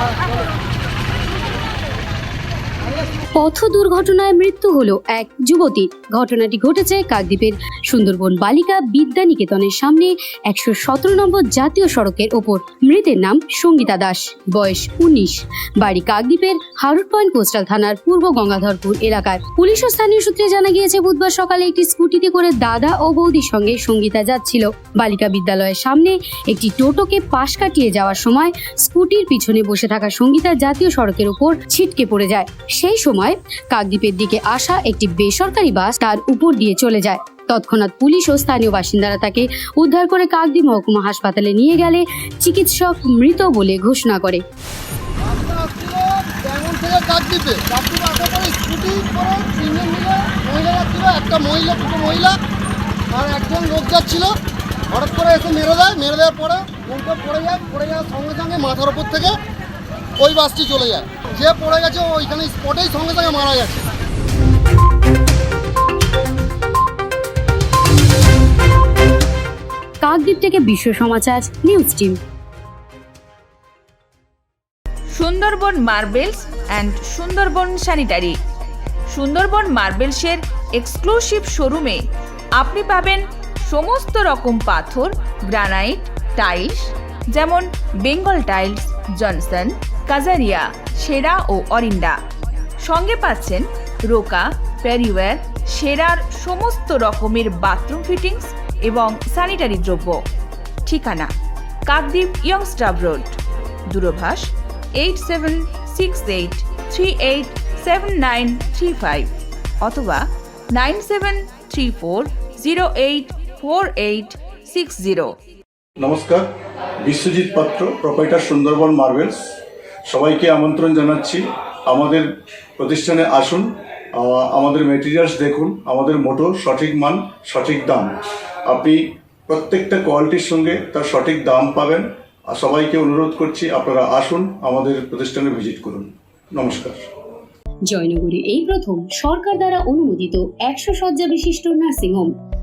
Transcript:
চলো পথ দুর্ঘটনায় মৃত্যু হলো এক যুবতী। ঘটনাটি ঘটেছে কাকদ্বীপের সুন্দরবন বালিকা বিদ্যা নিকেতনের সামনে একশো সতেরো নম্বর জাতীয় সড়কের ওপর। মৃতের নাম সঙ্গীতা দাস, বয়স উনিশ। বাড়ি কাকদ্বীপের হারুট পয়েন্ট কোস্টাল থানার পূর্ব গঙ্গাধরপুর এলাকায়। পুলিশ ও স্থানীয় সূত্রে জানা গিয়েছে, বুধবার সকালে একটি স্কুটিতে করে দাদা ও বৌদির সঙ্গে সঙ্গীতা যাচ্ছিল। বালিকা বিদ্যালয়ের সামনে একটি টোটোকে পাশ কাটিয়ে যাওয়ার সময় স্কুটির পিছনে বসে থাকা সঙ্গীতা জাতীয় সড়কের উপর ছিটকে পড়ে যায়। সেই সময় কাকদ্বীপের দিকে আসা একটি বেসরকারি বাস তার উপর দিয়ে চলে যায়। তৎক্ষণাৎ পুলিশ ও স্থানীয় বাসিন্দারা তাকে উদ্ধার করে কাকদ্বীপ মহকুমা হাসপাতালে নিয়ে গেলে চিকিৎসক মৃত বলে ঘোষণা করে। একটা মহিলা, দুটো মহিলা আর একজন লোক যাচ্ছিল হঠাৎ করে এসে মেরে দেয়। মেরে দেওয়ার পরে পড়ে যায়, পড়ে যাওয়ার সঙ্গে সঙ্গে মাথার ওপর থেকে ওই বাসটি চলে যায়। যে পড়ে গেছে ওইখানে স্পটেই সঙ্গে সঙ্গে মারা গেছে। কাকদ্বীপ থেকে Biswa Samachar news team. Sundarban marbles and Sundarban sanitary. Sundarban মার্বেলসের exclusive শোরুমে আপনি পাবেন সমস্ত রকম পাথর গ্রানাইট টাইলস যেমন বেঙ্গল টাইলস জনসন কাজারিয়া সেরা ও অরিন্ডা সঙ্গে পাচ্ছেন রোকা প্যারিওয়্যার সেরার সমস্ত রকমের বাথরুম ফিটিংস এবং স্যানিটারি দ্রব্য। ঠিকানা, Kakdwip youngster road. দূরভাষ eight seven six eight three eight seven nine three five অথবা nine seven three four zero eight four eight six zero. নমস্কার, বিশ্বজিৎ পাত্র, প্রোপাইটার সুন্দরবন মার্বেলস। সবাইকে আমন্ত্রণ জানাচ্ছি। আমাদের প্রতিষ্ঠানে আসুন আমাদের মেটেরিয়ালস দেখুন, আমাদের মোটো সঠিক মান, সঠিক দাম। আপনি প্রত্যেকটা কোয়ালিটির সঙ্গে তার সঠিক দাম পাবেন। আর সবাইকে অনুরোধ করছি, আপনারা আসুন, আমাদের প্রতিষ্ঠানে ভিজিট করুন। নমস্কার। জয়নগরে এই প্রথম সরকার দ্বারা অনুমোদিত একশো শয্যা বিশিষ্ট নার্সিংহোম